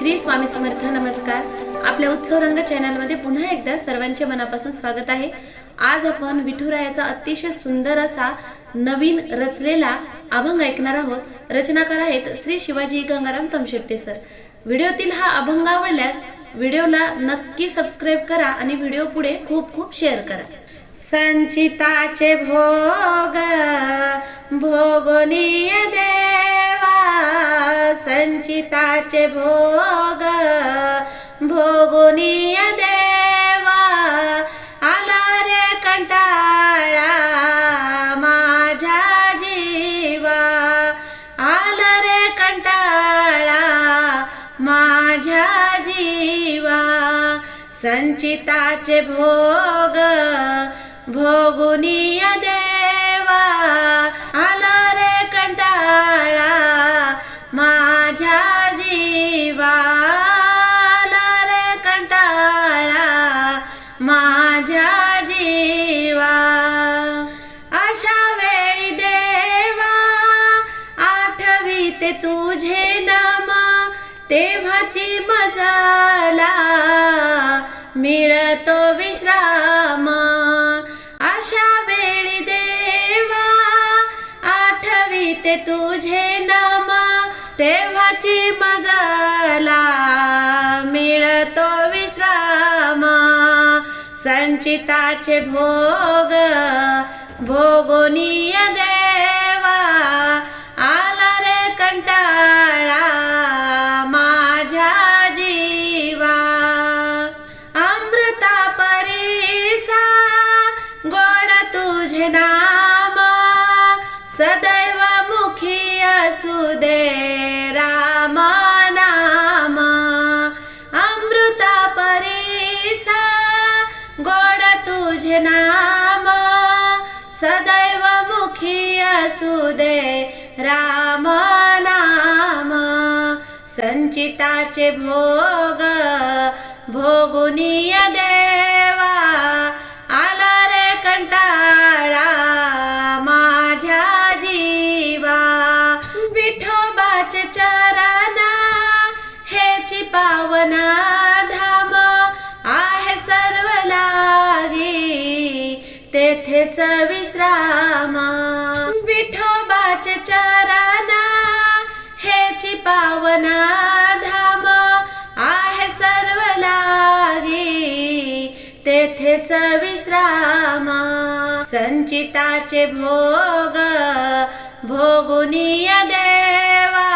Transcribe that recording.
श्री स्वामी समर्थ नमस्कार. आपल्या उत्सव रंग चॅनलमध्ये पुन्हा एकदा सर्वांचे मनापासून स्वागत आहे. आज आपण विठुरायाचा अतिशय सुंदर असा नवीन रचलेला अभंग ऐकणार आहोत. रचनाकार आहेत श्री शिवाजी गंगाराम तमशेट्टे सर. व्हिडिओतील हा अभंग आवडल्यास व्हिडिओला नक्की सबस्क्राईब करा आणि व्हिडिओ पुढे खूप खूप शेअर करा. संचिताचे भोग भोगनीय दे संचिताचे भोग भोगुनीय देवा आला रे कंटाळा माझ्या जीवा. आला रे कंटाळा माझ्या जीवा. संचिताचे भोग भोगुनिय देवा. तुझे नामा तेव्हाची मजाला मिळतो विश्राम. अशा वेळी देवा आठवीते तुझे नामा तेव्हाची मजाला मिळतो विश्राम. संचिताचे भोग भोगोनीय दे तुझे नाम सदैव मुखी असू दे राम नाम अमृता परीसा गोड तुझे नाम सदैव मुखी असू दे राम नाम संचिताचे भोग तेथेच विश्रामा. विठोबाचे चराना हेची पावना धाम. आहे सर्व लागी तेथेच विश्रामा. संचिताचे भोग भोगुनिय देवा.